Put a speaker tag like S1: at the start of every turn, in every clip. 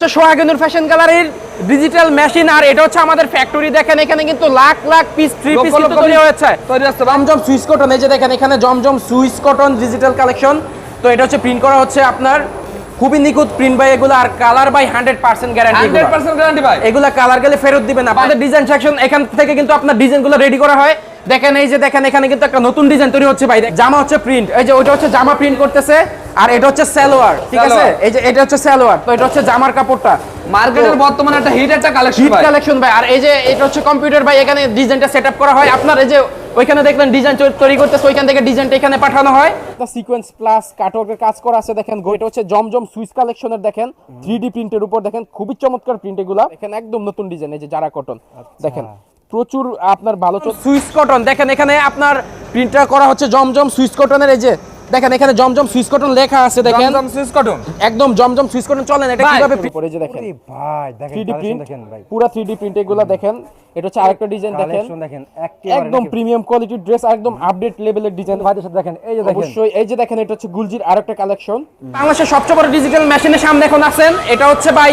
S1: সোহাগেনুর fashion গ্যালারির digital machine আর এটা হচ্ছে আমাদের ফ্যাক্টরি দেখেন এখানে কিন্তু lakh lakh piece three piece তৈরি হয়েছে।
S2: তৈরি হচ্ছে।
S1: জমজম সুইস কটন এই যে দেখেন এখানে Zamzam Swiss cotton digital collection তো এটা হচ্ছে প্রিন্ট করা হচ্ছে আপনার খুবই নিখুঁত প্রিন্ট বাই এগুলো আর colour by hundred percent guarantee
S2: hundred percent guarantee ভাই।
S1: এগুলা কালার গেলে ফেরত দিবেন না। আমাদের ডিজাইন সেকশন এখান থেকে কিন্তু আপনার ডিজাইনগুলো রেডি করা হয়। দেখেন এই যে দেখেন এখানে কিন্তু একটা নতুন ডিজাইন তৈরি হচ্ছে ভাই। জামা হচ্ছে প্রিন্ট এই যে ওইটা হচ্ছে জামা প্রিন্ট করতেছে আর এটা হচ্ছে সালোয়ার ঠিক আছে? এই যে এটা হচ্ছে সালোয়ার তো এটা হচ্ছে জামার কাপড়টা।
S2: মার্কেটের বর্তমানে একটা হিট একটা কালেকশন
S1: হিট কালেকশন ভাই। আর এই যে এটা হচ্ছে কম্পিউটার ভাই এখানে ডিজাইনটা সেট করা হয়। আপনার এই যে ওইখানে দেখলেন ডিজাইন তৈরি করতেছে ওইখান থেকে ডিজাইনটা এখানে পাঠানো হয়। সিকোয়েন্স প্লাস কাটওয়ার্কের কাজ করা আছে দেখেন। এটা হচ্ছে জমজম সুইস কালেকশনের দেখেন। থ্রি ডি প্রিন্টের উপর দেখেন। খুবই চমৎকার প্রিন্ট এগুলা। দেখেন একদম নতুন ডিজাইন এই যে যারা কটন দেখেন। প্রচুর আপনার ভালো সুইচ কটন। দেখেন এখানে আপনার প্রিন্টার করা হচ্ছে জমজম সুইস কটনের। এই যে দেখেন এখানে জমজম সুইচ কটন লেখা আছে দেখেন।
S2: Zamzam Swiss cotton?
S1: একদম জমজম সুইচ কটন। চলেন এটা কীভাবে পরে যে দেখেন।
S3: ভাই দেখেন
S1: 3D প্রিন্ট
S3: দেখেন ভাই।
S1: পুরো 3D প্রিন্ট এগুলা দেখেন। এটা হচ্ছে আরেকটা ডিজাইন দেখেন।
S3: দেখেন
S1: একদম প্রিমিয়াম কোয়ালিটির ড্রেস একদম আপডেট লেভেলের ডিজাইন
S3: ভাইদের সাথে দেখেন এই যে দেখেন।
S1: অবশ্যই এই যে দেখেন এটা হচ্ছে গুলজির আরেকটা কালেকশন বাংলাদেশের সবচেয়ে বড় ডিজিটাল মেশিনের সামনে এখন আছেন এটা হচ্ছে ভাই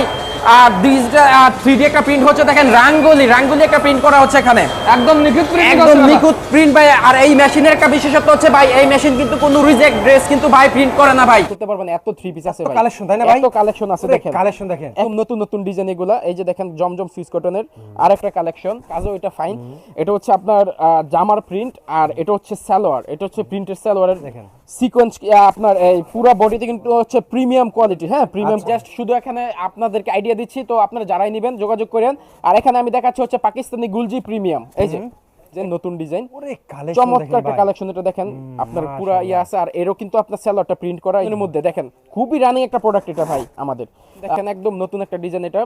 S1: ডিজিটাল থ্রি ডি একটা প্রিন্ট হচ্ছে। দেখেন রাঙ্গলি রাঙ্গলি একটা প্রিন্ট করা হচ্ছে এখানে।
S2: একদম নিখুঁত প্রিন্ট
S1: একদম নিখুঁত প্রিন্ট ভাই আর এই মেশিনের একটা বিশেষত্ব হচ্ছে ভাই এই মেশিন কিন্তু কোনো রিজেক্ট ড্রেস কিন্তু ভাই প্রিন্ট করে না ভাই। করতে পারবেন এত থ্রি পিস আছে ভাই।
S3: collection, তাই না ভাই?
S1: এত কালেকশন আছে দেখেন।
S3: কালেকশন দেখেন।
S1: একদম নতুন নতুন ডিজাইন এগুলা এই যে দেখেন জমজম সুইস কটনের আরেকটা কালেকশন কাজও এটা ফাইন এটা হচ্ছে আপনার জামার প্রিন্ট আর এটা হচ্ছে সালোয়ার। এটা হচ্ছে প্রিন্টের সালোয়ারের
S3: দেখেন।
S1: সিকোয়েন্স আপনার এই পুরো বডিতে কিন্তু হচ্ছে প্রিমিয়াম কোয়ালিটি হ্যাঁ? প্রিমিয়াম জাস্ট শুধু এখানে আপনাদেরকে আইডিয়া দিচ্ছি তো আপনারা যারাই নেবেন যোগাযোগ করেন। আর এখানে আমি দেখাচ্ছি হচ্ছে পাকিস্তানি গুলজি প্রিমিয়াম এই যে যে নতুন ডিজাইন চমৎকার একটা কালেকশন এটা দেখেন। আপনার পুরো ইয়ে আছে আর এরও কিন্তু আপনার সেলারটা প্রিন্ট করা। এর মধ্যে দেখেন খুবই রানিং একটা প্রোডাক্ট এটা ভাই আমাদের। দেখেন একদম নতুন একটা ডিজাইন এটা।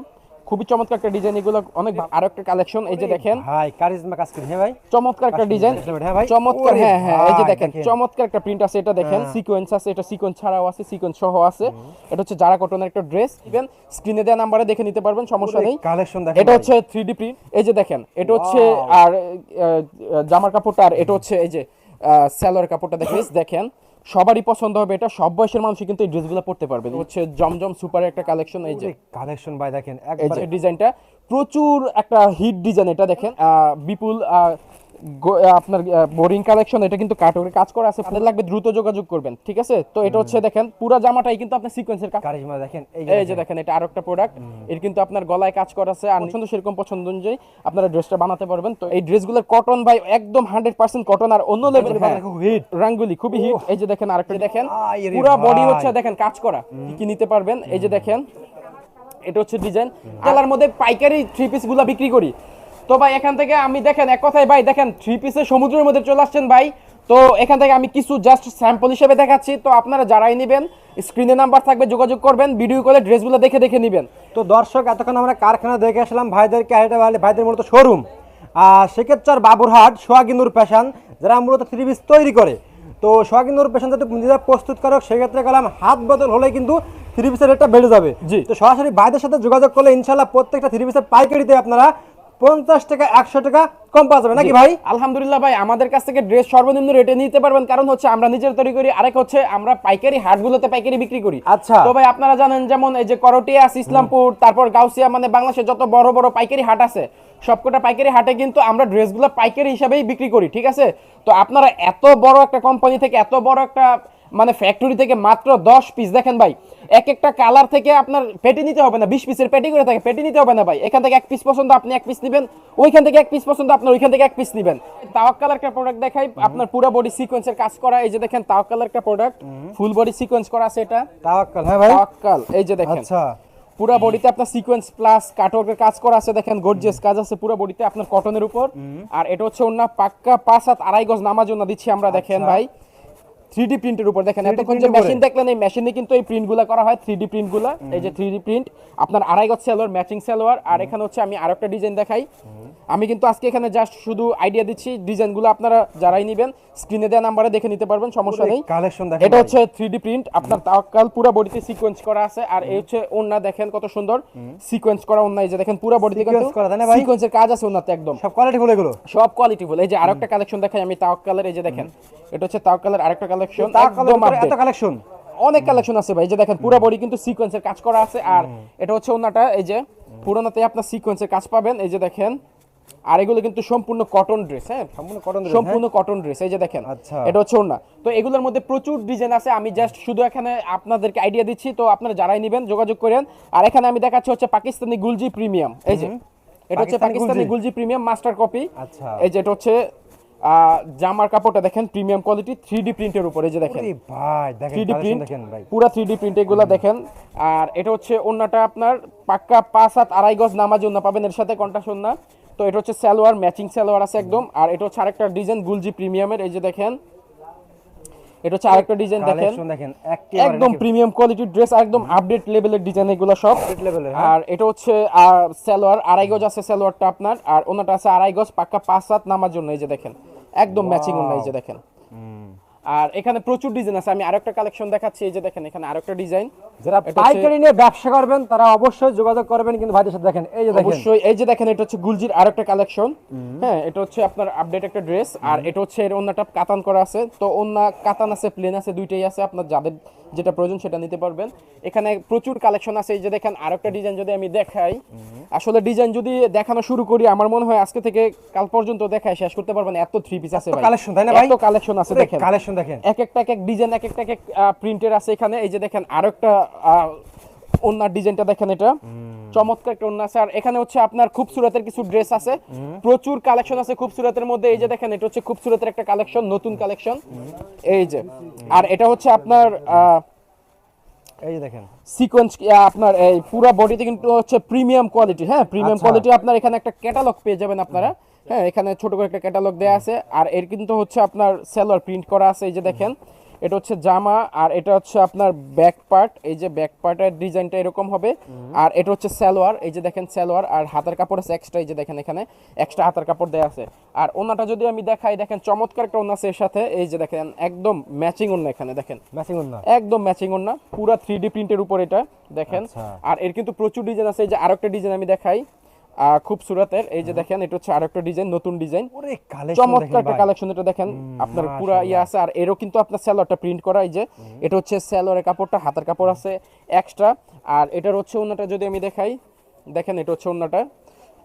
S1: খুবই চমৎকার একটা ডিজাইন এগুলো অনেক আরও একটা কালেকশন এই যে দেখেন।
S3: ভাই কারিজমা কাজ করি হ্যাঁ ভাই?
S1: চমৎকার একটা ডিজাইন
S3: হ্যাঁ ভাই?
S1: চমৎকার হ্যাঁ হ্যাঁ এই যে দেখেন। চমৎকার একটা প্রিন্ট আছে এটা দেখেন সিকোয়েন্স আছে এটা সিকোয়েন্স ছাড়াও আছে সিকোয়েন্স সহ আছে। এটা হচ্ছে যারা কটনের একটা ড্রেস ইভেন স্ক্রিনে দেওয়া নাম্বারে দেখে নিতে পারবেন সমস্যা নেই।
S3: কালেকশন দেখেন
S1: এটা হচ্ছে থ্রি ডি প্রিন্ট এই যে দেখেন এটা হচ্ছে আর জামার কাপড়টা আর এটা হচ্ছে এই যে স্যালোয়ার কাপড়টা দেখেন দেখেন। সবারই পছন্দ হবে এটা সব বয়সের মানুষই কিন্তু এই ড্রেসগুলো পড়তে পারবে। হচ্ছে জমজম সুপার একটা কালেকশন এই যে।
S3: কালেকশন ভাই দেখেন
S1: এই
S3: একবারে
S1: যে ডিজাইনটা প্রচুর একটা হিট ডিজাইন এটা দেখেন। আহ, বিপুল আহ, আপনার বোরিং কালেকশন এটা কিন্তু কাটরে কাজ করা আছে আপনাদের লাগবে দ্রুত যোগাযোগ করবেন ঠিক আছে? তো এটা হচ্ছে দেখেন পুরো জামাটাই কিন্তু আপনার সিকোয়েন্সের কাজ।
S3: কারিজমা দেখেন এই
S1: যে দেখেন। এটা আরেকটা প্রোডাক্টের কিন্তু আপনার গলায় কাজ করা আছে আর পছন্দ সেরকম পছন্দ অনুযায়ী আপনারা ড্রেসটা বানাতে পারবেন। তো এই ড্রেসগুলোর কটন ভাই একদম হান্ড্রেড পার্সেন্ট কটন আর অন্য লেভেলের
S3: hit।
S1: রাঙ্গুলি খুবই হিট এই যে দেখেন আরেকটা দেখেন পুরো বডি হচ্ছে দেখেন কাজ করা। কি কি নিতে পারবেন? এই যে দেখেন এটা হচ্ছে ডিজাইন কালার মধ্যে পাইকারি থ্রি পিসগুলা বিক্রি করি। তো ভাই এখান থেকে আমি দেখেন এক কথায় ভাই দেখেন থ্রি পিসের সমুদ্রের মধ্যে চলে আসছেন ভাই। তো এখান থেকে আমি কিছু জাস্ট স্যাম্পল হিসেবে দেখাচ্ছি। তো আপনারা যারাই নেবেন স্ক্রিনে নাম্বার থাকবে যোগাযোগ করবেন ভিডিও কলে ড্রেসগুলো দেখে দেখে নেবেন।
S3: তো দর্শক এতক্ষণ আমরা কারখানা দেখে আসলাম ভাইদেরকে এটা ভাই ভাইদের মূলত শোরুম আর সেক্ষেত্রে বাবুরহাট সোহাগিনুর পেশান যারা মূলত থ্রি পিস তৈরি করে। তো সোহাগিনুর পেশান যদি নিজেরা প্রস্তুত করো সেক্ষেত্রে গেলাম হাত বদল হলে কিন্তু থ্রি পিসের রেটটা বেড়ে যাবে।
S1: জি।
S3: তো সরাসরি ভাইদের সাথে যোগাযোগ করলে ইনশাল্লাহ প্রত্যেকটা থ্রি পিসের পাইকারিতে আপনারা পঞ্চাশ টাকা একশো টাকা কম পাওয়া যাবে। নাকি ভাই?
S1: আলহামদুলিল্লাহ ভাই আমাদের কাছ থেকে ড্রেস সর্বনিম্ন রেটে নিতে পারবেন। কারণ হচ্ছে আমরা নিজের তৈরি করি আরেক হচ্ছে আমরা পাইকারি হাটগুলোতে পাইকারি বিক্রি করি।
S3: আচ্ছা।
S1: তো ভাই আপনারা জানেন যেমন এই যে করটিয়াস ইসলামপুর তারপর গাউসিয়া মানে বাংলাদেশের যত বড় বড় পাইকারি হাট আছে সবকটা পাইকারি হাটে কিন্তু আমরা ড্রেসগুলো পাইকারি হিসাবেই বিক্রি করি ঠিক আছে? তো আপনারা এত বড় একটা কোম্পানি থেকে এত বড় একটা মানে ফ্যাক্টরি থেকে মাত্র দশ পিস দেখেন ভাই এক একটা কালার থেকে আপনার পেটি নিতে হবে না বিশ পিসের পেটি করে থাকে পেটি নিতে হবে না ভাই। এখান থেকে এক পিস পছন্দ আপনি এক পিস নেবেন। ওইখান থেকে এক পিস পছন্দ আপনার ওইখান থেকে এক পিস নেবেন। তাওয়াক্কাল একটা প্রোডাক্ট দেখাই আপনার পুরো বডি সিকোয়েন্সের কাজ করা এই যে দেখেন তাওয়াক্কাল একটা প্রোডাক্ট ফুল বডি সিকোয়েন্স করা আছে এটা।
S3: তাওয়াক্কাল হ্যাঁ ভাই।
S1: তাওয়াক্কাল এই যে দেখেন।
S3: আচ্ছা।
S1: পুরো বডিতে আপনার সিকোয়েন্স প্লাস কাটওয়ার্কের কাজ করা আছে দেখেন গর্জিয়াস কাজ আছে পুরো বডিতে আপনার কটনের উপর। আর এটা হচ্ছে অন্য পাক্কা পাঁচ হাত আড়াই গজ নামার জন্য দিচ্ছি আমরা দেখেন ভাই। প্রিন্টের উপর। দেখেন এতক্ষণ যে মেশিন দেখলেন এই মেশিনে কিন্তু এই প্রিন্টগুলো করা হয় প্রিন্টগুলো এই যে প্রিন্ট আপনার আড়াই গজ সালোয়ার ম্যাচিং সালোয়ার আর এখানে হচ্ছে আমি আরেকটা ডিজাইন দেখাই। আমি কিন্তু আজকে এখানে জাস্ট শুধু আইডিয়া দিচ্ছি ডিজাইনগুলো আপনারা যারাই নেবেন স্ক্রিনে দেওয়া নাম্বারে দেখে নিতে পারবেন সমস্যা নেই।
S3: কালেকশন দেখেন
S1: এটা হচ্ছে প্রিন্ট আপনার তাওয়াক্কাল পুরো বডিতে সিকোয়েন্স করা আছে। আর এই হচ্ছে ওন্না দেখেন কত সুন্দর। সিকোয়েন্স করা ওন্না এই যে দেখেন পুরো বডিতে কিন্তু
S3: করা, তাই ভাই?
S1: সিকোয়েন্সের কাজ আছে ওন্নাতে একদম।
S3: সব কোয়ালিটি ফুল এগুলো?
S1: সব কোয়ালিটি ফুল এই যে আরেকটা কালেকশন দেখাই আমি তাওয়াক্কালের এই যে দেখেন। এটা হচ্ছে তাওয়াক্কালের আরেকটা কালেকশন একদম
S3: এত কালেকশন
S1: অনেক কালেকশন আছে ভাই যে দেখেন পুরো বডি কিন্তু সিকোয়েন্সের কাজ করা আছে। আর এটা হচ্ছে ওনাটা এই যে পুরোনাতে আপনার সিকোয়েন্সের কাজ পাবেন। এই যে দেখেন আর এগুলো কিন্তু সম্পূর্ণ কটন ড্রেস হ্যাঁ?
S3: সম্পূর্ণ কটন
S1: সম্পূর্ণ কটন ড্রেস এই যে দেখেন
S3: আচ্ছা।
S1: এটা হচ্ছে তো এগুলোর মধ্যে প্রচুর ডিজাইন আছে। আমি জাস্ট শুধু এখানে আপনাদেরকে আইডিয়া দিচ্ছি তো আপনারা যারাই নেবেন যোগাযোগ করেন। আর এখানে আমি দেখাচ্ছি হচ্ছে পাকিস্তানি গুলজি প্রিমিয়াম এই যে। এটা হচ্ছে
S3: পাকিস্তানি গুলজি।
S1: প্রিমিয়াম মাস্টার কপি
S3: আচ্ছা।
S1: এই যে এটা হচ্ছে জামার কাপড়টা দেখেন প্রিমিয়াম কোয়ালিটি থ্রি ডি প্রিন্টের উপরে যে দেখেন। Three D print three D D প্রিন্ট এগুলো দেখেন। আর এটা হচ্ছে ওনাটা আপনার পাক্কা পাঁচ হাত আড়াই গজ নামাজ ওন্না পাবেন এর সাথে কন্টা ওন্না। তো এটা হচ্ছে সালোয়ার ম্যাচিং সালোয়ার আছে একদম। আর এটা হচ্ছে আরেকটা ডিজাইন গুলজি প্রিমিয়ামের এই যে দেখেন। এটা হচ্ছে আরেকটা ডিজাইন দেখেন।
S3: দেখেন
S1: একদম প্রিমিয়াম কোয়ালিটির ড্রেস একদম আপডেট লেভেলের ডিজাইন এগুলো সব।
S3: লেভেলের
S1: আর এটা হচ্ছে আর সালোয়ার আড়াই গজ আছে সালোয়ারটা আপনার। আর ওনাটা আছে আড়াই গজ পাক্কা পাঁচ সাত নামার জন্য এই যে দেখেন। একদম ম্যাচিং ওনা এই যে দেখেন। আর এখানে প্রচুর ডিজাইন আছে। আমি আরেকটা কালেকশন দেখাচ্ছি এই যে দেখেন এখানে আরেকটা ডিজাইন
S3: যারা পাইকারি নিয়ে ব্যবসা করবেন তারা অবশ্যই যোগাযোগ করবেন কিন্তু ভাইদের সাথে দেখেন। এই যে দেখেন।
S1: অবশ্যই এই যে দেখেন এটা হচ্ছে গুলজির আরেকটা কালেকশন হ্যাঁ এটা হচ্ছে আপনার আপডেট একটা ড্রেস আর এটা হচ্ছে এর অন্যটা কাতান করা আছে। তো অন্য কাতান আছে প্লেন আছে দুইটাই আছে। আপনার যাদের যেটা প্রয়োজন সেটা নিতে পারবেন। এখানে প্রচুর কালেকশন আছে এই যে দেখেন আরেকটা ডিজাইন যদি আমি দেখাই। আসলে ডিজাইন যদি দেখানো শুরু করি আমার মনে হয় আজকে থেকে কাল পর্যন্ত দেখাই শেষ করতে পারবেন এত থ্রি পিস আছে
S3: কালেকশন তাই না ভাই?
S1: এত কালেকশন আছে দেখেন।
S3: কালেকশন দেখেন।
S1: এক একটা এক এক ডিজাইন এক একটা এক এক প্রিন্টের আছে এখানে। এই যে দেখেন আরেকটা একটা ওনার ডিজাইনটা দেখেন এটা। চমৎকার একটা ওন্না। আছে আর এখানে হচ্ছে আপনার খুব সুরতের কিছু ড্রেস আছে। প্রচুর কালেকশন আছে খুব সুরতের মধ্যে। এই যে দেখেন এটা হচ্ছে খুব সুরতের একটা কালেকশন নতুন কালেকশন। এই যে আর এটা হচ্ছে আপনার
S3: এই যে দেখেন
S1: সিকোয়েন্স আপনার এই পুরো বডিতে কিন্তু হচ্ছে প্রিমিয়াম কোয়ালিটি হ্যাঁ প্রিমিয়াম
S3: আচ্ছা।
S1: কোয়ালিটি আপনার এখানে একটা ক্যাটালগ পেয়ে যাবেন আপনারা। হ্যাঁ এখানে ছোট করে একটা ক্যাটালগ দেওয়া আছে। আর এর কিন্তু হচ্ছে আপনার সেলোয়ার প্রিন্ট করা আছে। এই যে দেখেন এটা হচ্ছে জামা আর এটা হচ্ছে আপনার ব্যাক পার্ট এই যে ব্যাক পার্টের ডিজাইনটা এরকম হবে। আর এটা হচ্ছে সালোয়ার এই যে দেখেন সালোয়ার আর হাতের কাপড় আছে এক্সট্রা এই যে দেখেন এখানে এক্সট্রা হাতের কাপড় দেওয়া আছে। আর ওনাটা যদি আমি দেখাই দেখেন চমৎকার একটা ওনা আছে এর সাথে এই যে দেখেন একদম ম্যাচিং ওনা এখানে দেখেন।
S3: ম্যাচিং না
S1: একদম ম্যাচিং ওর না পুরো থ্রি ডি প্রিন্টের উপর এটা দেখেন।
S3: আচ্ছা।
S1: আর এর কিন্তু প্রচুর ডিজাইন আছে এই যে আরেকটা ডিজাইন আমি দেখাই। খুব সুরাতের এই যে দেখেন এটা হচ্ছে আরেকটা ডিজাইন নতুন ডিজাইন। চমৎকার একটা কালেকশন এটা দেখেন আপনার পুরো ইয়ে আছে আর এরও কিন্তু আপনার স্যালোয়ারটা প্রিন্ট করা এই যে এটা হচ্ছে স্যালোয়ারের কাপড়টা হাতের কাপড় আছে এক্সট্রা আর এটার হচ্ছে অন্যটা যদি আমি দেখাই দেখেন এটা হচ্ছে অন্যটা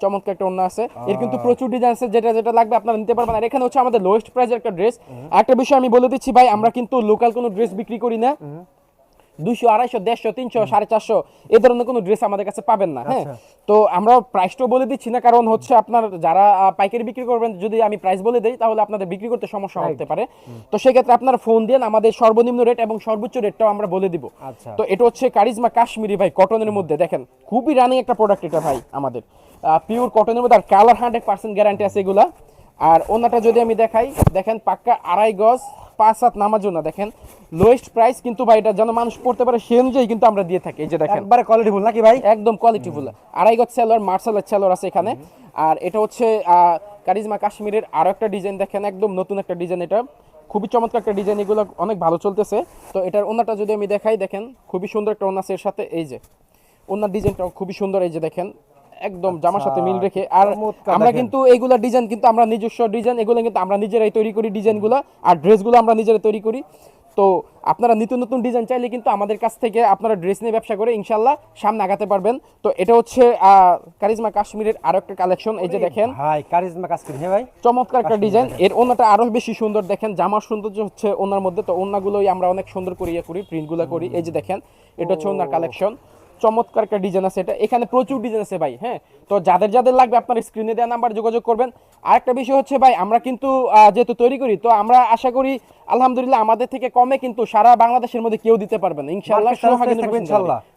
S1: চমৎকার একটা অন্য আছে। এর কিন্তু প্রচুর ডিজাইন আছে যেটা যেটা লাগবে আপনারা নিতে পারবেন। আর এখানে হচ্ছে আমাদের লোয়েস্ট প্রাইজের একটা ড্রেস একটা বিষয় আমি বলে দিচ্ছি ভাই আমরা কিন্তু লোকাল কোনো ড্রেস বিক্রি করি না। দুইশো আড়াইশো দেড়শো তিনশো সাড়ে চারশো এই ধরনের কোনো ড্রেস আমাদের কাছে পাবেন না হ্যাঁ? তো আমরা প্রাইসটাও বলে দিচ্ছি না কারণ হচ্ছে আপনার যারা পাইকারি বিক্রি করবেন যদি আমি প্রাইস বলে দিই তাহলে আপনাদের বিক্রি করতে সমস্যা হতে পারে। তো সেক্ষেত্রে আপনার ফোন দিয়ে আমাদের সর্বনিম্ন রেট এবং সর্বোচ্চ রেটটাও আমরা বলে দিব।
S3: আচ্ছা।
S1: তো এটা হচ্ছে কারিজমা কাশ্মীরি ভাই কটনের মধ্যে দেখেন খুবই রানিং একটা প্রোডাক্ট এটা ভাই আমাদের। পিওর কটনের মধ্যে আর কালার হান্ড্রেড পার্সেন্ট গ্যারান্টি আছে এগুলা। আর ওনাটা যদি আমি দেখাই দেখেন পাক্কা আড়াই গজ পাঁচ হাত নামার জন্য দেখেন। লোয়েস্ট প্রাইস কিন্তু ভাই এটা যেন মানুষ পড়তে পারে সেই অনুযায়ী কিন্তু আমরা দিয়ে থাকি এই যে দেখেন।
S3: একবারে কোয়ালিটি ফুল নাকি ভাই?
S1: একদম কোয়ালিটি কোয়ালিটিফুল আড়াই গজ সেলোয়ার মার্শালের সেলোয়ার আছে এখানে। আর এটা হচ্ছে কারিজমা কাশ্মীরের আরও একটা ডিজাইন দেখেন একদম নতুন একটা ডিজাইন এটা। খুবই চমৎকার একটা ডিজাইন এগুলো অনেক ভালো চলতেছে। তো এটার ওনাটা যদি আমি দেখাই দেখেন খুবই সুন্দর একটা ওনা এর সাথে এই যে। ওনার ডিজাইনটাও খুবই সুন্দর এই যে দেখেন। একদম জামার সাথে মিল রেখে। আর আমরা কিন্তু এইগুলা ডিজাইন কিন্তু আমরা নিজস্ব ডিজাইন এগুলো কিন্তু আমরা নিজেরাই তৈরি করি ডিজাইনগুলো আর ড্রেসগুলো আমরা নিজেরাই তৈরি করি। তো আপনারা নিত্য নতুন ডিজাইন চাইলে কিন্তু আমাদের কাছ থেকে আপনারা ড্রেস নিয়ে ব্যবসা করে ইনশাল্লাহ সামনে আগাতে পারবেন। তো এটা হচ্ছে কারিজমা কাশ্মীরের আরও একটা কালেকশন এই যে দেখেন।
S3: ভাই কারিজমা কাজ হ্যাঁ ভাই?
S1: চমৎকার একটা ডিজাইন এর ওনাটা আরও বেশি সুন্দর দেখেন। জামার সৌন্দর্য হচ্ছে ওনার মধ্যে। তো ওনাগুলোই আমরা অনেক সুন্দর করে ইয়ে করি প্রিন্টগুলো করি। এই যে দেখেন এটা হচ্ছে ওনার কালেকশন চমৎকার একটা ডিজাইন আছে এটা। এখানে প্রচুর ডিজাইন আছে ভাই হ্যাঁ? তো যাদের যাদের লাগবে আপনার স্ক্রিনে দেওয়া নাম্বার যোগাযোগ করবেন। আরেকটা বিষয় হচ্ছে ভাই আমরা কিন্তু আহ, যেহেতু তৈরি করি তো আমরা আশা করি আলহামদুলিল্লাহ আমাদের থেকে কমে কিন্তু সারা বাংলাদেশের মধ্যে কেউ দিতে পারবেন না। ইনশাআল্লাহ
S3: Market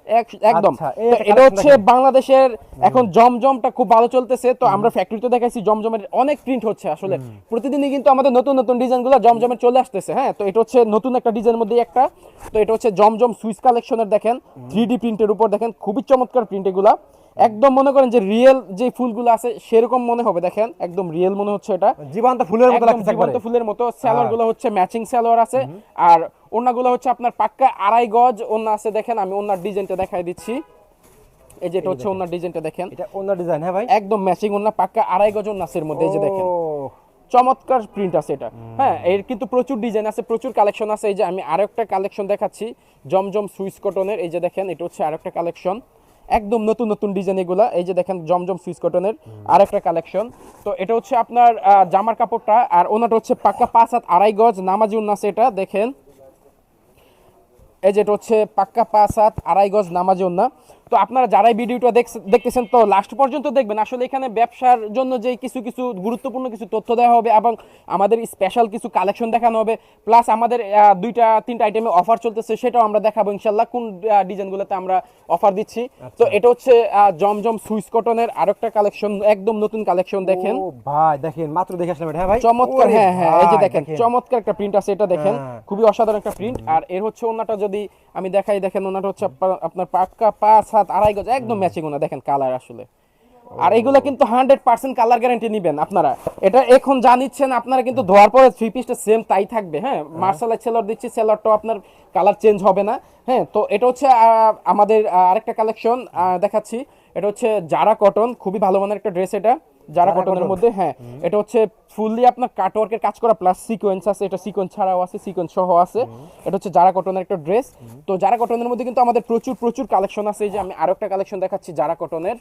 S1: একদম।
S3: আচ্ছা,
S1: এটা হচ্ছে বাংলাদেশের এখন জমজমটা খুব ভালো চলতেছে তো আমরা ফ্যাক্টরিতে দেখাইছি জমজমের অনেক প্রিন্ট হচ্ছে আসলে। প্রতিদিনই কিন্তু আমাদের নতুন নতুন ডিজাইনগুলো জমজমে চলে আসতেছে হ্যাঁ? তো এটা হচ্ছে নতুন একটা ডিজাইনের মধ্যে একটা। তো এটা হচ্ছে জমজম সুইস কালেকশনের দেখেন থ্রি ডি প্রিন্টের উপর দেখেন খুবই চমৎকার প্রিন্ট এগুলা একদম মনে করেন যে রিয়েল যে ফুলগুলো আছে সেরকম মনে হবে দেখেন একদম রিয়েল মনে হচ্ছে এটা।
S3: জীবন্ত ফুলের মতো লাগছে
S1: জীবন্ত ফুলের মতো সালোয়ারগুলো হচ্ছে ম্যাচিং সালোয়ার আছে। আর ওনাগুলো হচ্ছে আপনার পাক্কা আড়াই গজ ওনা আছে দেখেন আমি ওনার ডিজাইনটা দেখাই দিচ্ছি। এই যে এটা হচ্ছে ওনার ডিজাইনটা দেখেন।
S3: এটা অন্য ডিজাইন হ্যাঁ ভাই?
S1: একদম ম্যাচিং ওনা পাক্কা আড়াই গজ ওনাসের মধ্যে এই যে দেখেন। চমৎকার প্রিন্ট আছে এটা। হ্যাঁ এর কিন্তু প্রচুর ডিজাইন আছে প্রচুর কালেকশন আছে। এই যে আমি আরেকটা কালেকশন দেখাচ্ছি জমজম সুইস কটনের। এই যে দেখেন এটা হচ্ছে আরেকটা কালেকশন একদম নতুন নতুন ডিজাইন এগুলা। এই যে দেখেন জমজম সুইস কটনের আর একটা কালেকশন তো এটা হচ্ছে আপনার জামার কাপড়টা, আর ওনাটা হচ্ছে পাক্কা পাঁচ হাত আড়াই গজ, নামাজি উন্নাস এটা, দেখেন। এই যে এটা হচ্ছে পাক্কা পাঁচ হাত আড়াই গজ নামাজি না তো আপনারা যারাই ভিডিওটা দেখতেছেন তো লাস্ট পর্যন্ত দেখবেন। আসলে এখানে ব্যবসার জন্য যে কিছু কিছু গুরুত্বপূর্ণ কিছু তথ্য দেওয়া হবে এবং আমাদের স্পেশাল কিছু কালেকশন দেখানো হবে। প্লাস আমাদের দুইটা তিনটা আইটেমে অফার চলতেছে সেটাও আমরা দেখাবো ইনশাল্লাহ। কোন ডিজাইনগুলোতে আমরা অফার দিচ্ছি। তো এটা হচ্ছে জমজম সুইস কটনের আরেকটা কালেকশন একদম নতুন কালেকশন দেখেন।
S3: ভাই দেখেন মাত্র দেখে আসলাম এটা হ্যাঁ ভাই?
S1: চমৎকার হ্যাঁ হ্যাঁ এই যে দেখেন চমৎকার একটা প্রিন্ট আছে এটা দেখেন।
S3: হ্যাঁ।
S1: খুবই অসাধারণ একটা প্রিন্ট আর এর হচ্ছে ওনাটা যদি আমি দেখাই দেখেন ওনাটা হচ্ছে আপনার- আপনার পাক্কা পাঁচ হাত আড়াই গজ একদম ম্যাচিং না দেখেন কালার আসলে। আর এগুলো কিন্তু হান্ড্রেড পার্সেন্ট কালার গ্যারান্টি নিবেন আপনারা। এটা এখন যা নিচ্ছেন আপনারা কিন্তু ধোয়ার পরে থ্রি পিসটা সেম তাই থাকবে হ্যাঁ? মার্শালের সেলর দিচ্ছি সেলরটাও আপনার কালার চেঞ্জ হবে না হ্যাঁ? তো এটা হচ্ছে আমাদের আরেকটা কালেকশন দেখাচ্ছি। এটা হচ্ছে জারা কটন খুবই ভালো মানের একটা ড্রেস এটা। যারা কটনের মধ্যে হ্যাঁ এটা হচ্ছে ফুললি আপনার কাটওয়ার্কের কাজ করা প্লাস সিকোয়েন্স আছে এটা সিকোয়েন্স ছাড়াও আছে সিকোয়েন্স সহ আছে। এটা হচ্ছে যারা কটনের একটা ড্রেস তো যারা কটনের মধ্যে কিন্তু আমাদের প্রচুর প্রচুর কালেকশন আছে। এই যে আমি আরও একটা কালেকশন দেখাচ্ছি যারা কটনের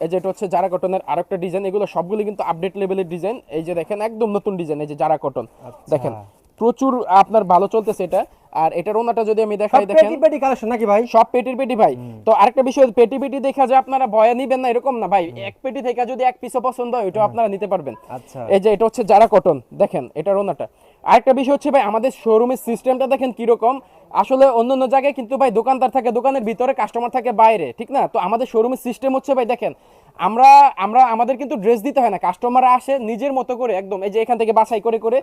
S1: এই যে এটা হচ্ছে যারা কটনের আর একটা ডিজাইন এগুলো সবগুলো কিন্তু আপডেট লেভেলের ডিজাইন এই যে দেখেন একদম নতুন ডিজাইন এই যে যারা কটন
S3: আচ্ছা।
S1: দেখেন প্রচুর আপনার ভালো চলতেছে এটা। আর এটার ওনাটা যদি আমি দেখাই দেখেন।
S3: পেটি পেটি কালেকশন নাকি ভাই?
S1: সব পেটির পেটি ভাই। তো আরেকটা বিষয় পেটি পেটি দেখা যায় আপনারা ভয়ে নিবেন না এরকম না ভাই। এক পেটি থেকে যদি এক পিসও পছন্দ হয় ওইটাও আপনারা নিতে পারবেন।
S3: আচ্ছা।
S1: এই যে এটা হচ্ছে যারা কটন দেখেন এটা রোনাটা আরেকটা বিষয় হচ্ছে ভাই আমাদের শোরুমের সিস্টেমটা দেখেন কীরকম। আসলে অন্য অন্য জায়গায় কিন্তু ভাই দোকানদার থাকে দোকানের ভিতরে কাস্টমার থাকে বাইরে ঠিক না? তো আমাদের শোরুমের সিস্টেম হচ্ছে ভাই দেখেন আমরা আমরা আমাদের কিন্তু ড্রেস দিতে হয় না। কাস্টমার আসে নিজের মতো করে একদম এই যে এখান থেকে বাছাই করে করে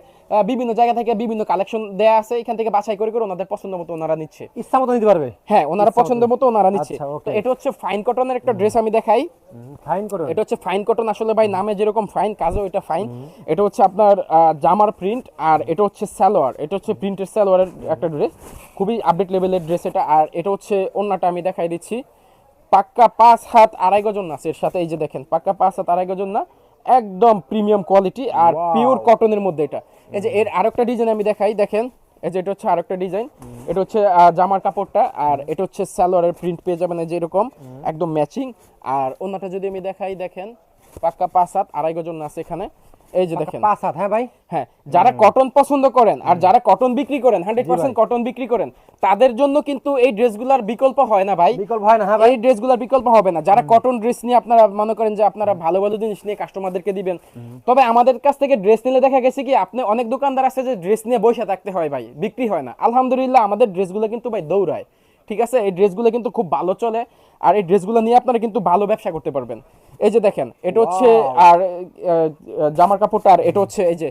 S1: বিভিন্ন জায়গা থেকে বিভিন্ন কালেকশন দেয়া আছে এখান থেকে বাছাই করে করে ওনাদের পছন্দ মতো ওনারা নিচ্ছে।
S3: ইচ্ছা মতো নিতে পারবে?
S1: হ্যাঁ ওনারা পছন্দ মতো ওনারা নিচ্ছে।
S3: আচ্ছা,
S1: তো এটা হচ্ছে ফাইন কটনের একটা ড্রেস আমি দেখাই।
S3: ফাইন করুন
S1: এটা হচ্ছে ফাইন কটন আসলে ভাই নামে যেরকম ফাইন কাজও এটা ফাইন এটা হচ্ছে আপনার জামার প্রিন্ট আর এটা হচ্ছে সালোয়ার। এটা হচ্ছে প্রিন্টের সালোয়ারের একটা ড্রেস খুবই আপডেট লেভেলের ড্রেস এটা। আর এটা হচ্ছে অন্যটা আমি দেখাই দিচ্ছি। পাক্কা পাঁচ হাত আড়াই গজন না এর সাথে এই যে দেখেন পাক্কা পাঁচ হাত আড়াই গজন না একদম প্রিমিয়াম কোয়ালিটি আর পিওর কটনের মধ্যে এটা। এই যে এর আরেকটা ডিজাইন আমি দেখাই দেখেন এই যে এটা হচ্ছে আরেকটা ডিজাইন এটা হচ্ছে জামার কাপড়টা আর এটা হচ্ছে সালোয়ারের প্রিন্ট পেয়ে যাবেন যে এরকম একদম ম্যাচিং আর অন্যটা যদি আমি দেখাই দেখেন পাক্কা পাঁচ হাত আড়াই গজন আছে এখানে এই যে দেখেন।
S3: পাঁচ হাত হ্যাঁ ভাই?
S1: হ্যাঁ যারা কটন পছন্দ করেন আর যারা কটন বিক্রি করেন হান্ড্রেড পার্সেন্ট কটন বিক্রি করেন তাদের জন্য কিন্তু এই ড্রেসগুলোর বিকল্প হয় না ভাই।
S3: বিকল্প হয় না হ্যাঁ ভাই।
S1: এই ড্রেসগুলোর বিকল্প হবে না। যারা কটন ড্রেস নিয়ে আপনারা মনে করেন যে আপনারা ভালো ভালো জিনিস নিয়ে কাস্টমারদেরকে দিবেন তবে আমাদের কাছ থেকে ড্রেস নিলে দেখা গেছে কি আপনি অনেক দোকানদার আছে যে ড্রেস নিয়ে বসে থাকতে হয় ভাই বিক্রি হয় না। আলহামদুলিল্লাহ আমাদের ড্রেসগুলো কিন্তু ভাই দৌড়ায়। ঠিক আছে? এই ড্রেসগুলো কিন্তু খুব ভালো চলে আর এই ড্রেসগুলো নিয়ে আপনারা কিন্তু ভালো ব্যবসা করতে পারবেন। এই যে দেখেন এটা হচ্ছে আর জামার কাপড়টা আর এটা হচ্ছে এই যে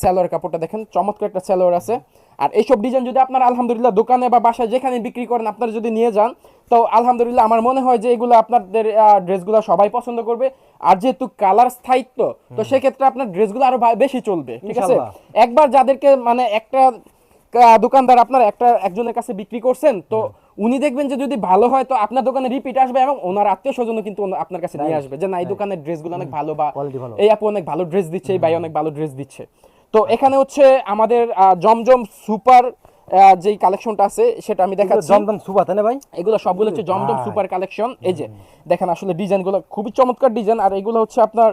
S1: স্যালোয়ার কাপড়টা দেখেন চমৎকার একটা স্যালোয়ার আছে। আর এইসব ডিজাইন যদি আপনারা আলহামদুলিল্লাহ দোকানে বা বাসায় যেখানে বিক্রি করেন আপনারা যদি নিয়ে যান তো আলহামদুলিল্লাহ আমার মনে হয় যে এগুলো আপনাদের ড্রেসগুলো সবাই পছন্দ করবে। আর যেহেতু কালার স্থায়িত্ব তো সেক্ষেত্রে আপনার ড্রেসগুলো আরও বেশি চলবে ঠিক আছে? একবার যাদেরকে মানে একটা দোকানদার আপনার একটা একজনের কাছে বিক্রি করছেন তো উনি দেখবেন যে যদি ভালো হয় তো আপনার দোকানে রিপিট আসবে এবং ওনার আত্মীয় স্বজনও কিন্তু আপনার কাছে নিয়ে আসবে যে না এই দোকানের ড্রেসগুলো অনেক ভালো বা এই আপু অনেক ভালো ড্রেস দিচ্ছে এই ভাই অনেক ভালো ড্রেস দিচ্ছে। তো এখানে হচ্ছে আমাদের জমজম সুপার যেই কালেকশনটা আছে সেটা আমি দেখাচ্ছি।
S3: জমদম সুপার তাই না ভাই?
S1: এগুলো সবগুলো হচ্ছে জমজম সুপার কালেকশন এই যে দেখেন আসলে ডিজাইনগুলো খুবই চমৎকার ডিজাইন আর এগুলো হচ্ছে আপনার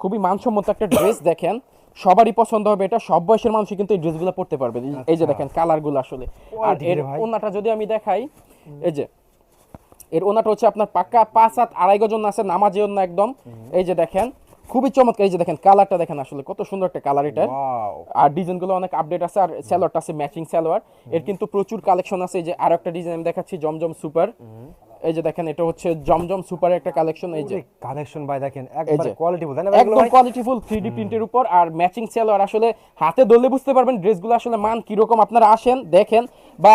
S1: খুবই মানসম্মত একটা ড্রেস দেখেন। সবারই পছন্দ হবে এটা সব বয়সের মানুষই কিন্তু এই ড্রেসগুলো পড়তে পারবে। এই- এই যে দেখেন কালারগুলো আসলে। আর এর ওনাটা যদি আমি দেখাই এই যে এর ওনাটা হচ্ছে আপনার পাক্কা পাঁচ হাত আড়াই গজন আছে নামাজি ওনা একদম। এই যে দেখেন খুবই চমৎকার। এই যে দেখেন কালারটা দেখেন আসলে কত সুন্দর একটা কালার
S3: এটা
S1: আর ডিজাইনগুলো অনেক আপডেট আছে আর সালোয়ারটা আছে ম্যাচিং সালোয়ার। এর কিন্তু প্রচুর কালেকশন আছে। এই যে আরও একটা ডিজাইন আমি দেখাচ্ছি জমজম সুপার এই যে দেখেন এটা হচ্ছে জমজম সুপারের একটা কালেকশন এই যে।
S3: কালেকশন ভাই দেখেন একবার
S1: যে।
S3: কোয়ালিটি তাই না
S1: একদম
S3: ভাই?
S1: কোয়ালিটিফুল থ্রি ডি প্রিন্টের উপর আর ম্যাচিং সালোয়ার আসলে হাতে ধরলে বুঝতে পারবেন ড্রেসগুলো আসলে মান কীরকম আপনারা আসেন দেখেন বা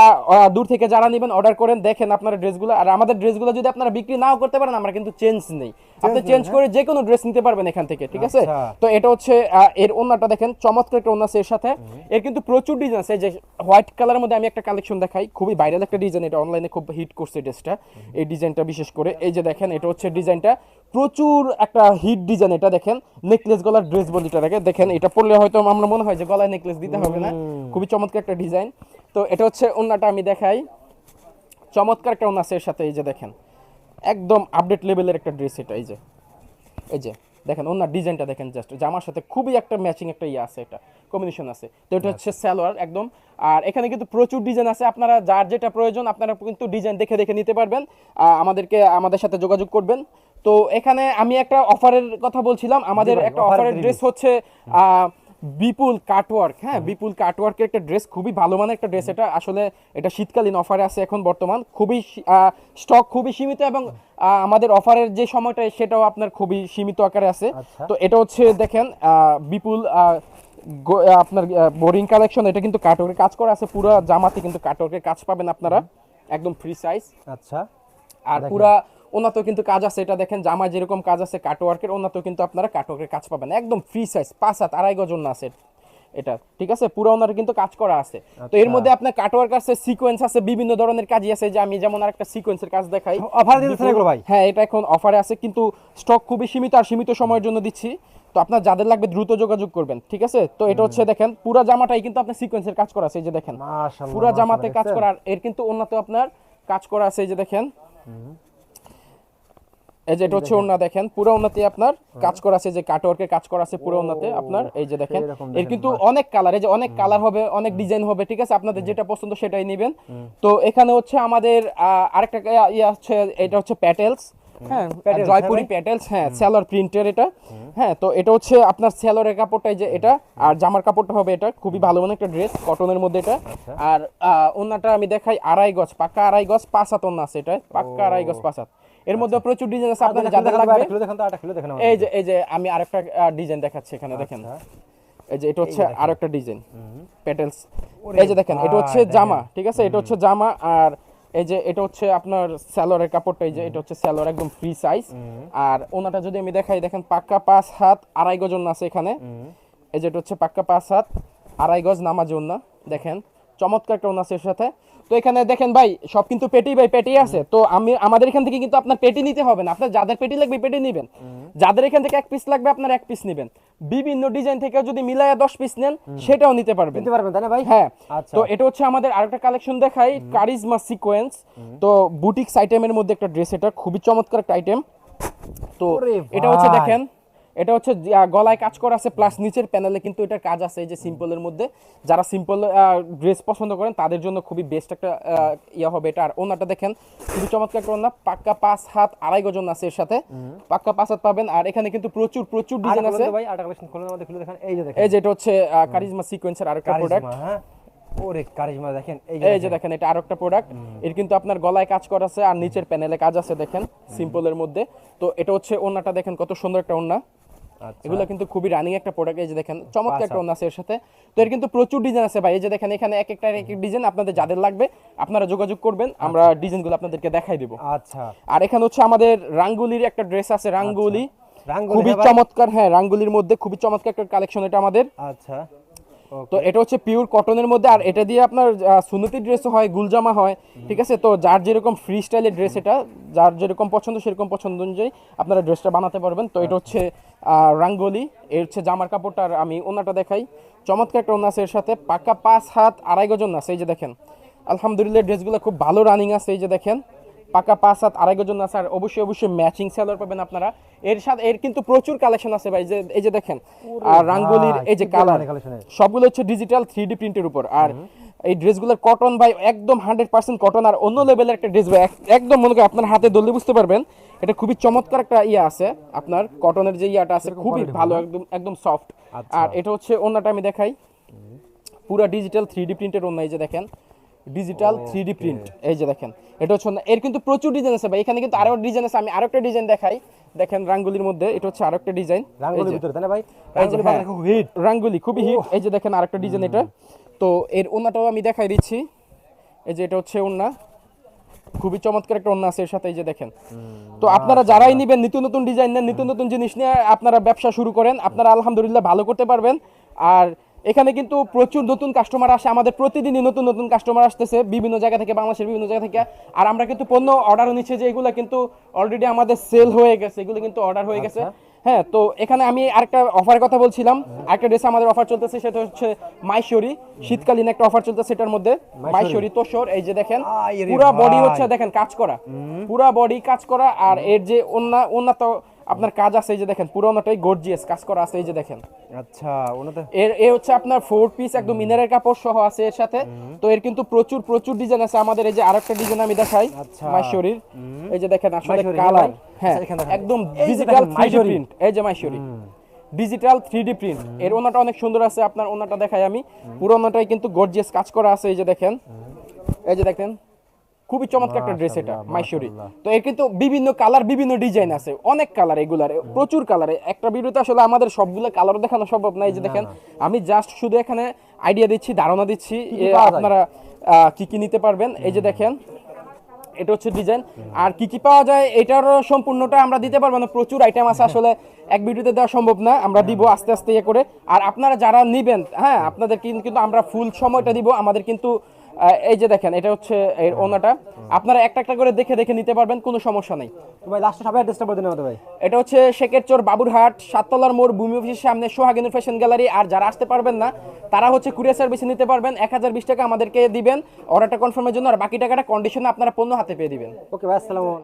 S1: দূর থেকে যারা নেবেন অর্ডার করেন দেখেন আপনারা ড্রেসগুলো আর আমাদের ড্রেসগুলো যদি আপনারা বিক্রি নাও করতে পারেন আমরা কিন্তু চেঞ্জ নেই। আপনি চেঞ্জ করে যে কোনো ড্রেস নিতে পারবেন এখান থেকে ঠিক আছে?
S3: আচ্ছা।
S1: তো এটা হচ্ছে এর ওন্নাটা দেখেন চমৎকার একটা ওন্না এর সাথে। এর কিন্তু প্রচুর ডিজাইন আছে এই যে হোয়াইট কালারের মধ্যে আমি একটা কালেকশন দেখাই খুবই ভাইরাল একটা ডিজাইন এটা অনলাইনে খুব হিট করছে ড্রেসটা এই ডিজাইনটা বিশেষ করে। এই যে দেখেন এটা হচ্ছে ডিজাইনটা। প্রচুর একটা হিট ডিজাইন এটা দেখেন। নেকলেস গলার ড্রেস বলিটা দেখে দেখেন এটা পরলে হয়তো আমরা মনে হয় যে গলায় নেকলেস দিতে হবে না। খুবই চমৎকার একটা ডিজাইন। তো এটা হচ্ছে ওনাটা আমি দেখাই। চমৎকার একটা ওনা আছে এর সাথে এই যে দেখেন। একদম আপডেট লেভেলের একটা ড্রেস এটা এই যে। এই যে। দেখেন ওনার ডিজাইনটা দেখেন জাস্ট জামার সাথে খুবই একটা ম্যাচিং একটা ইয়ে আছে এটা কম্বিনেশন আছে। তো এটা হচ্ছে স্যালোয়ার একদম। আর এখানে কিন্তু প্রচুর ডিজাইন আছে আপনারা যার যেটা প্রয়োজন আপনারা কিন্তু ডিজাইন দেখে দেখে নিতে পারবেন। আহ, আমাদেরকে আমাদের সাথে যোগাযোগ করবেন। তো এখানে আমি একটা অফারের কথা বলছিলাম আমাদের একটা অফারের ড্রেস হচ্ছে আহ, বিপুল কাটওয়ার্ক হ্যাঁ বিপুল কাটওয়ার্কের একটা ড্রেস খুবই ভালো মানের একটা ড্রেস এটা আসলে এটা শীতকালীন অফারে আছে এখন বর্তমান। খুবই স্টক খুবই সীমিত এবং আমাদের অফারের যে সময়টা সেটাও আপনার খুবই সীমিত আকারে আছে।
S3: আচ্ছা।
S1: তো এটা হচ্ছে দেখেন বিপুল আপনার বোরিং কালেকশন এটা কিন্তু কাটওয়ার্কের কাজ করা আছে। পুরো জামাতে কিন্তু কাটওয়ার্কের কাজ পাবেন আপনারা। একদম ফ্রি সাইজ
S3: আচ্ছা।
S1: আর পুরা ওনাতেও কিন্তু কাজ আছে এটা দেখেন জামায় যেরকম কাজ আছে কাটওয়ার্কের ওনাতেও কিন্তু আপনারা কাটওয়ার্কের কাজ পাবেন। একদম ফ্রি সাইজ পাঁচ হাত আড়াই গজন না আছে এটা ঠিক আছে? পুরো ওনার কিন্তু কাজ করা আছে। তো এর মধ্যে আপনার কাটওয়ার্ক আছে সিকোয়েন্স আছে বিভিন্ন ধরনের কাজই আছে যে আমি যেমন আরেকটা সিকোয়েন্সের কাজ দেখাই।
S3: অফার দিতেছেন এগুলো ভাই?
S1: হ্যাঁ এটা এখন অফারে আছে কিন্তু স্টক খুবই সীমিত আর সীমিত সময়ের জন্য দিচ্ছি। তো আপনার যাদের লাগবে দ্রুত যোগাযোগ করবেন ঠিক আছে? তো এটা হচ্ছে দেখেন পুরো জামাটাই কিন্তু আপনার সিকোয়েন্সের কাজ করা আছে এই যে দেখেন।
S3: মাশাআল্লাহ,
S1: পুরো জামাতে কাজ করা আর এর কিন্তু অন্যতে আপনার কাজ করা আছে এই যে দেখেন। এই যে এটা হচ্ছে ওন্না দেখেন। পুরো ওন্নাতে আপনার কাজ করা আছে যে কাটওয়ার্কের কাজ করা আছে পুরো ওন্নাতে আপনার এই যে দেখেন। এর কিন্তু অনেক কালার এই যে অনেক কালার হবে অনেক ডিজাইন হবে ঠিক আছে? আপনাদের যেটা পছন্দ সেটাই নেবেন। তো এখানে হচ্ছে আমাদের আরেকটা ইয়া- হচ্ছে এটা হচ্ছে প্যাটেলস হ্যাঁ জয়পুরি প্যাটেলস হ্যাঁ সেলর প্রিন্টের এটা। হ্যাঁ তো এটা হচ্ছে আপনার সেলরের কাপড়টা এই যে এটা। আর জামার কাপড়টা হবে এটা খুবই ভালো মানের একটা ড্রেস কটনের মধ্যে এটা। আর আহ, ওন্নাটা আমি দেখাই আড়াই গজ পাক্কা আড়াই গজ পাঁচ হাত ওন্না আছে এটা পাক্কা আড়াই গজ পাঁচ হাত। এর মধ্যে প্রচুর ডিজাইন আছে আপনাদের যাদের লাগবে।
S3: খুলে দেখেন তো আটা খুলে দেখেন
S1: এই যে এই যে আমি আরেকটা ডিজাইন দেখাচ্ছি এখানে দেখেন। এই যে এটা হচ্ছে আরেকটা ডিজাইন প্যাটেলস এই যে দেখেন এটা হচ্ছে জামা ঠিক আছে? এটা হচ্ছে জামা আর এই যে এটা হচ্ছে আপনার স্যালোয়ারের কাপড়টা এই যে এটা হচ্ছে স্যালোয়ার একদম ফ্রি সাইজ আর ওনাটা যদি আমি দেখাই দেখেন পাক্কা পাঁচ হাত আড়াই গজ আছে এখানে। এই যে এটা হচ্ছে পাক্কা পাঁচ হাত আড়াই গজ নামাজ ওন্না দেখেন। চমৎকার একটা ওন্না আছে এর সাথে। তো এখানে দেখেন ভাই সব কিন্তু পেটি ভাই পেটি আছে। তো আমি আমাদের এখান থেকে কিন্তু আপনার পেটি নিতে হবে না। আপনার যাদের পেটি লাগবে পেটি নেবেন। যাদের এখান থেকে এক পিস লাগবে আপনার এক পিস নেবেন। বিভিন্ন ডিজাইন থেকে যদি মিলায়া দশ পিস নেন সেটাও নিতে পারবেন।
S3: নিতে পারবেন তাই না ভাই?
S1: হ্যাঁ।
S3: আচ্ছা।
S1: তো এটা হচ্ছে আমাদের আরেকটা কালেকশন দেখাই কারিজমা সিকোয়েন্স তো বুটিক্স আইটেমের মধ্যে একটা ড্রেস এটা খুবই চমৎকার একটা আইটেম তো এটা হচ্ছে দেখেন এটা হচ্ছে গলায় কাজ করা আছে প্লাস নিচের প্যানেলে কিন্তু এটার কাজ আছে এই যে সিম্পলের মধ্যে। যারা সিম্পল ড্রেস পছন্দ করেন তাদের জন্য খুবই বেস্ট একটা ইয়ে হবে এটা। আর ওনাটা দেখেন খুবই চমৎকার একটা ওনা পাক্কা পাঁচ হাত আড়াই গজন আছে এর সাথে। পাক্কা পাঁচ হাত পাবেন। আর এখানে কিন্তু প্রচুর প্রচুর ডিজাইন আছে।
S3: ভাই আটা কালেকশন খুলে আমাদের খুলে দেখেন। এই যে দেখেন।
S1: এই যে এটা হচ্ছে কারিজমা সিকোয়েন্সের আরেকটা প্রোডাক্ট
S3: হ্যাঁ। ওরে কারিজমা দেখেন এই
S1: এই যে দেখেন। এটা আরেকটা প্রোডাক্টের কিন্তু আপনার গলায় কাজ করা আছে আর নিচের প্যানেলে কাজ আছে দেখেন সিম্পলের মধ্যে। তো এটা হচ্ছে ওন্নাটা দেখেন কত সুন্দর একটা ওন্না
S3: আচ্ছা
S1: এগুলো কিন্তু খুবই রানিং একটা প্রোডাক্ট এই যে দেখেন চমৎকার একটা ওন্না আছে এর সাথে। তো এর কিন্তু প্রচুর ডিজাইন আছে ভাই। এই যে দেখেন এখানে এক একটা এক এক ডিজাইন আপনাদের যাদের লাগবে আপনারা যোগাযোগ করবেন আমরা ডিজাইনগুলো আপনাদেরকে দেখাই দিব।
S3: আচ্ছা।
S1: আর এখানে হচ্ছে আমাদের রাঙ্গুলির একটা ড্রেস আছে রাঙ্গুলি। খুবই চমৎকার হ্যাঁ রাঙ্গুলির মধ্যে খুবই চমৎকার একটা কালেকশন এটা আমাদের।
S3: আচ্ছা।
S1: তো এটা হচ্ছে পিওর কটনের মধ্যে আর এটা দিয়ে আপনার আহ, সুন্নতি ড্রেসও হয় গুলজামা হয় ঠিক আছে? তো যার যেরকম ফ্রি স্টাইলের ড্রেস এটা যার যেরকম পছন্দ সেরকম পছন্দ অনুযায়ী আপনারা ড্রেসটা বানাতে পারবেন। তো এটা হচ্ছে আহ, রাঙ্গোলি এর হচ্ছে জামার কাপড়টা আর আমি ওনাটা দেখাই। চমৎকার একটা ওনা আছে এর সাথে পাকা পাঁচ হাত আড়াই গজন আছে এই যে দেখেন। আলহামদুলিল্লাহ ড্রেসগুলো খুব ভালো রানিং আছে এই যে দেখেন। পাকা পাঁচ হাত আড়াই গজন আছে আর অবশ্যই অবশ্যই ম্যাচিং সেলার পাবেন আপনারা। এর সাথে এর কিন্তু প্রচুর কালেকশন আছে ভাই যে এই যে দেখেন। আর রাঙ্গোলির এই যে কালার? সবগুলো হচ্ছে ডিজিটাল থ্রি ডি প্রিন্টের উপর। আর এই ড্রেসগুলোর কটন ভাই একদম হান্ড্রেড পার্সেন্ট কটন আর অন্য লেভেলের একটা ড্রেস ভাই একদম মনে করেন আপনার হাতে ধরলে বুঝতে পারবেন এটা খুবই চমৎকার একটা ইয়ে আছে। আপনার কটনের যে ইয়াটা আছে খুবই ভালো একদম একদম সফট
S3: আচ্ছা।
S1: আর এটা হচ্ছে অন্যটা আমি দেখাই। পুরা ডিজিটাল থ্রি ডি প্রিন্টের অন্য এই যে দেখেন। ডিজিটাল থ্রি ডি প্রিন্ট এই যে দেখেন এটা হচ্ছে অন্য- এর কিন্তু প্রচুর ডিজাইন আছে ভাই। এখানে কিন্তু আরও ডিজাইন আছে। আমি আরেকটা ডিজাইন দেখাই। দেখেন রাঙ্গুলির মধ্যে এটা হচ্ছে আরেকটা ডিজাইন
S3: রাঙ্গুলির ভিতরে তাই না ভাই?
S1: এই যে
S3: রাঙ্গুলি
S1: হ্যাঁ,
S3: খুব হিট
S1: রাঙ্গুলি খুবই হিট এই যে দেখেন আরেকটা ডিজাইন এটা। তো এর ওন্নাটাও আমি দেখাই দিচ্ছি। এই যে এটা হচ্ছে ওন্না। খুবই চমৎকার একটা ওন্না আছে এর সাথে এই যে দেখেন। তো আপনারা যারাই নিবেন নিত্য নতুন ডিজাইন নেন নিত্য নতুন জিনিস নিয়ে আপনারা ব্যবসা শুরু করেন আপনারা আলহামদুলিল্লাহ ভালো করতে পারবেন। আর এখানে কিন্তু প্রচুর নতুন কাস্টমার আসে আমাদের প্রতিদিনই নতুন নতুন কাস্টমার আসতেছে বিভিন্ন জায়গা থেকে বাংলাদেশের বিভিন্ন জায়গা থেকে। আর আমরা কিন্তু পণ্য অর্ডারও নিচ্ছে যে এগুলো কিন্তু অলরেডি আমাদের সেল হয়ে গেছে এগুলো কিন্তু অর্ডার হয়ে গেছে। হ্যাঁ তো এখানে আমি আরেকটা অফারের কথা বলছিলাম। আরেকটা ড্রেসে আমাদের অফার চলতেছে সেটা হচ্ছে মাইশরি শীতকালীন একটা অফার চলতেছে সেটার মধ্যে। মাইশরি তোষর এই যে দেখেন পুরা বডি হচ্ছে দেখেন কাজ করা। পুরা বডি কাজ করা আর এর যে ওন্না ওন্না তো আপনার কাজ আছে এই যে দেখেন পুরো ওন্নাটাই গর্জিয়াস কাজ করা আছে এই যে দেখেন।
S3: আচ্ছা ওনাতে
S1: এর এ হচ্ছে আপনার ফোর পিস একদম মিনারের কাপড় সহ আছে এর সাথে। তো এর কিন্তু প্রচুর প্রচুর ডিজাইন আছে। আমাদের এই যে আরেকটা ডিজাইন আমি দেখাই
S3: আচ্ছা।
S1: মাইশরির এই যে দেখেন আসলে কালার
S3: হ্যাঁ, আচ্ছা।
S1: একদম ডিজিটাল প্রিন্ট এই যে মাইশরি ডিজিটাল থ্রি প্রিন্ট এর ওনাটা অনেক সুন্দর আছে আপনার ওনাটা দেখাই আমি। পুরো ওনাটাই কিন্তু গর্জিয়াস কাজ করা আছে এই যে দেখেন। এই যে দেখেন খুবই চমৎকার একটা ড্রেস এটা মাইশরি তো এর কিন্তু বিভিন্ন কালার বিভিন্ন ডিজাইন আছে অনেক কালার এগুলার প্রচুর কালার একটা ভিডিওতে আসলে আমাদের সবগুলো কালার দেখানো সম্ভব না এই যে দেখেন আমি জাস্ট শুধু এখানে আইডিয়া দিচ্ছি ধারণা দিচ্ছি? আপনারা কি কি নিতে পারবেন? এই যে দেখেন এটা হচ্ছে ডিজাইন আর কি কি পাওয়া যায় এটারও সম্পূর্ণটা আমরা দিতে পারব না প্রচুর আইটেম আছে আসলে এক ভিডিওতে দেওয়া সম্ভব না আমরা দিব আস্তে আস্তে ইয়ে করে। আর আপনারা যারা নিবেন হ্যাঁ আপনাদের কিন্তু আমরা ফুল সময়টা দিব আমাদের কিন্তু এই যে দেখেন এটা হচ্ছে এর ওনাটা। আপনারা একটা একটা করে দেখে দেখে নিতে পারবেন কোনো সমস্যা নেই।
S3: তো ভাই লাস্টে সবাই অ্যাড্রেসটা বলে দিন আমাদের ভাই।
S1: এটা হচ্ছে শেখের চোর বাবুরহাট সাততলার মোড় ভূমি অফিসের সামনে সোহাগিনুর ফ্যাশন গ্যালারি। আর যারা আসতে পারবেন না তারা হচ্ছে কুরিয়ার সার্ভিসে নিতে পারবেন। এক হাজার বিশ টাকা আমাদেরকে দিবেন। অর্ডারটা কনফার্মের জন্য আর বাকি টাকাটা কন্ডিশনে আপনারা পণ্য হাতে পেয়ে দিবেন।
S3: ওকে ভাই আসসালামু